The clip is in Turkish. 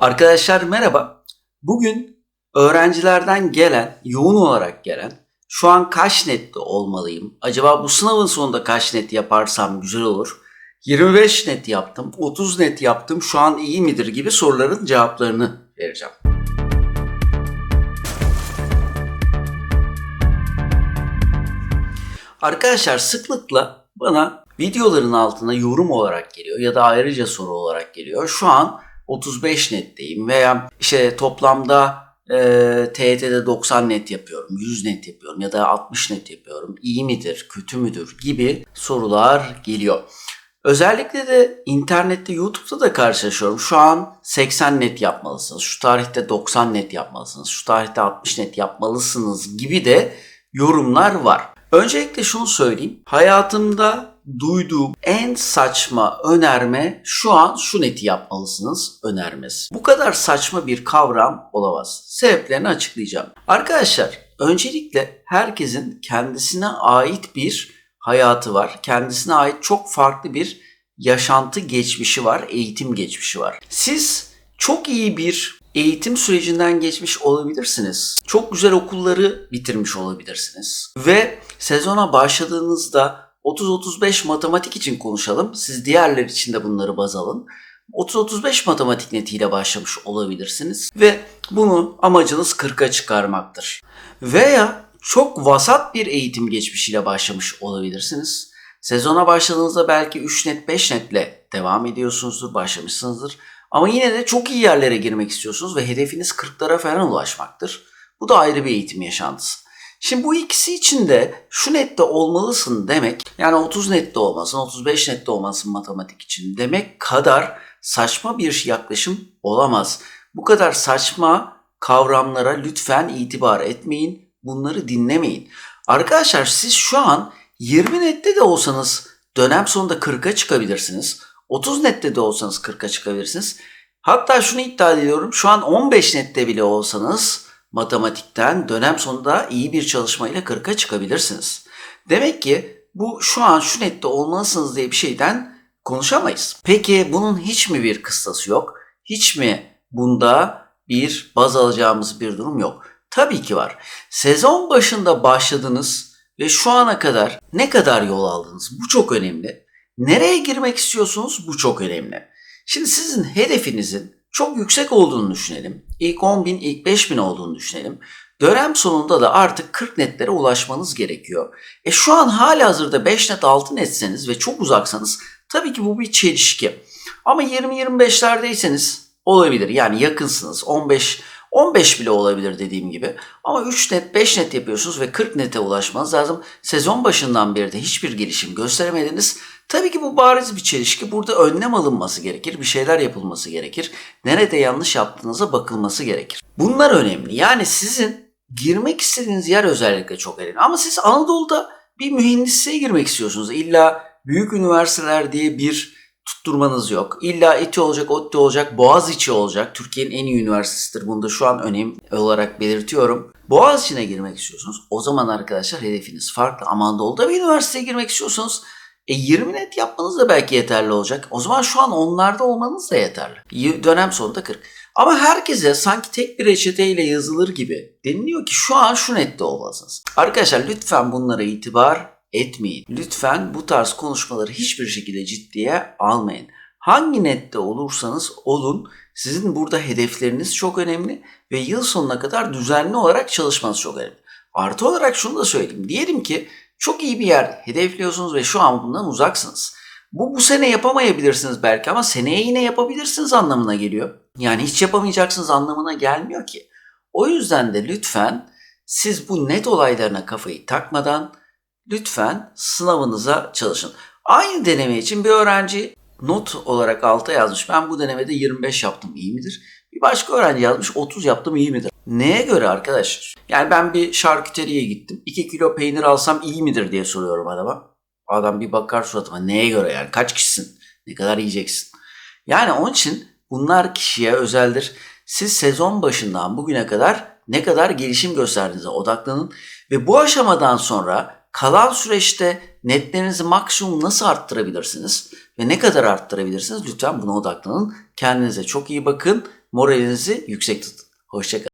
Arkadaşlar merhaba. Bugün öğrencilerden gelen, yoğun olarak gelen şu an kaç netli olmalıyım? Acaba bu sınavın sonunda kaç net yaparsam güzel olur? 25 net yaptım, 30 net yaptım şu an iyi midir gibi soruların cevaplarını vereceğim. Arkadaşlar sıklıkla bana videoların altına yorum olarak geliyor ya da ayrıca soru olarak geliyor. Şu an 35 netteyim veya işte toplamda e, TYT'de 90 net yapıyorum, 100 net yapıyorum ya da 60 net yapıyorum. İyi midir, kötü müdür gibi sorular geliyor. Özellikle de internette, YouTube'da da karşılaşıyorum. Şu an 80 net yapmalısınız, şu tarihte 90 net yapmalısınız, şu tarihte 60 net yapmalısınız gibi de yorumlar var. Öncelikle şunu söyleyeyim. Hayatımda duyduğum en saçma önerme şu an şu neti yapmalısınız önermesi. Bu kadar saçma bir kavram olamaz. Sebeplerini açıklayacağım. Arkadaşlar öncelikle herkesin kendisine ait bir hayatı var. Kendisine ait çok farklı bir yaşantı geçmişi var, eğitim geçmişi var. Siz çok iyi bir eğitim sürecinden geçmiş olabilirsiniz. Çok güzel okulları bitirmiş olabilirsiniz. Ve sezona başladığınızda 30-35 matematik için konuşalım. Siz diğerler için de bunları baz alın. 30-35 matematik netiyle başlamış olabilirsiniz ve bunu amacınız 40'a çıkarmaktır. Veya çok vasat bir eğitim geçmişiyle başlamış olabilirsiniz. Sezona başladığınızda belki 3 net 5 netle devam ediyorsunuzdur, başlamışsınızdır. Ama yine de çok iyi yerlere girmek istiyorsunuz ve hedefiniz 40'lara falan ulaşmaktır. Bu da ayrı bir eğitim yaşantısı. Şimdi bu ikisi için de şu nette olmalısın demek yani 30 nette olmasın 35 nette olmasın matematik için demek kadar saçma bir yaklaşım olamaz. Bu kadar saçma kavramlara lütfen itibar etmeyin. Bunları dinlemeyin. Arkadaşlar siz şu an 20 nette de olsanız dönem sonunda 40'a çıkabilirsiniz. 30 nette de olsanız 40'a çıkabilirsiniz. Hatta şunu iddia ediyorum şu an 15 nette bile olsanız matematikten dönem sonunda iyi bir çalışmayla 40'a çıkabilirsiniz. Demek ki bu şu an şu nette olmalısınız diye bir şeyden konuşamayız. Peki bunun hiç mi bir kıstası yok? Hiç mi bunda bir baz alacağımız bir durum yok? Tabii ki var. Sezon başında başladınız ve şu ana kadar ne kadar yol aldınız? Bu çok önemli. Nereye girmek istiyorsunuz? Bu çok önemli. Şimdi sizin hedefinizin çok yüksek olduğunu düşünelim. İlk 10 bin, ilk 5 bin olduğunu düşünelim. Dönem sonunda da artık 40 netlere ulaşmanız gerekiyor. E şu an hala hazırda 5 net 6 netseniz ve çok uzaksanız tabii ki bu bir çelişki. Ama 20-25'lerdeyseniz olabilir. Yani yakınsınız. 15 15 bile olabilir dediğim gibi. Ama 3 net 5 net yapıyorsunuz ve 40 nete ulaşmanız lazım. Sezon başından beri de hiçbir gelişim gösteremediniz. Tabii ki bu bariz bir çelişki. Burada önlem alınması gerekir. Bir şeyler yapılması gerekir. Nerede yanlış yaptığınıza bakılması gerekir. Bunlar önemli. Yani sizin girmek istediğiniz yer özellikle çok önemli. Ama siz Anadolu'da bir mühendisliğe girmek istiyorsunuz. İlla büyük üniversiteler diye bir tutturmanız yok. İlla İTÜ olacak, ODTÜ olacak, Boğaziçi olacak. Türkiye'nin en iyi üniversitesidir. Bunu da şu an önem olarak belirtiyorum. Boğaziçi'ne girmek istiyorsunuz. O zaman arkadaşlar hedefiniz farklı. Anadolu'da bir üniversiteye girmek istiyorsanız e 20 net yapmanız da belki yeterli olacak. O zaman şu an onlarda olmanız da yeterli. Dönem sonunda 40. Ama herkese sanki tek bir reçeteyle yazılır gibi deniliyor ki şu an şu nette olmalısınız. Arkadaşlar lütfen bunlara itibar etmeyin. Lütfen bu tarz konuşmaları hiçbir şekilde ciddiye almayın. Hangi nette olursanız olun sizin burada hedefleriniz çok önemli ve yıl sonuna kadar düzenli olarak çalışmanız çok önemli. Artı olarak şunu da söyleyeyim. Diyelim ki çok iyi bir yer hedefliyorsunuz ve şu an bundan uzaksınız. Bu bu sene yapamayabilirsiniz belki ama seneye yine yapabilirsiniz anlamına geliyor. Yani hiç yapamayacaksınız anlamına gelmiyor ki. O yüzden de lütfen siz bu net olaylarına kafayı takmadan lütfen sınavınıza çalışın. Aynı deneme için bir öğrenci not olarak alta yazmış. Ben bu denemede 25 yaptım iyi midir? Bir başka öğrenci yazmış 30 yaptım iyi midir? Neye göre arkadaşlar? Yani ben bir şarküteriye gittim. 2 kilo peynir alsam iyi midir diye soruyorum adama. Adam bir bakar suratıma neye göre yani kaç kişisin? Ne kadar yiyeceksin? Yani onun için bunlar kişiye özeldir. Siz sezon başından bugüne kadar ne kadar gelişim gösterdiğinize odaklanın ve bu aşamadan sonra kalan süreçte netlerinizi maksimum nasıl arttırabilirsiniz ve ne kadar arttırabilirsiniz lütfen buna odaklanın. Kendinize çok iyi bakın moralinizi yüksek tutun. Hoşçakalın.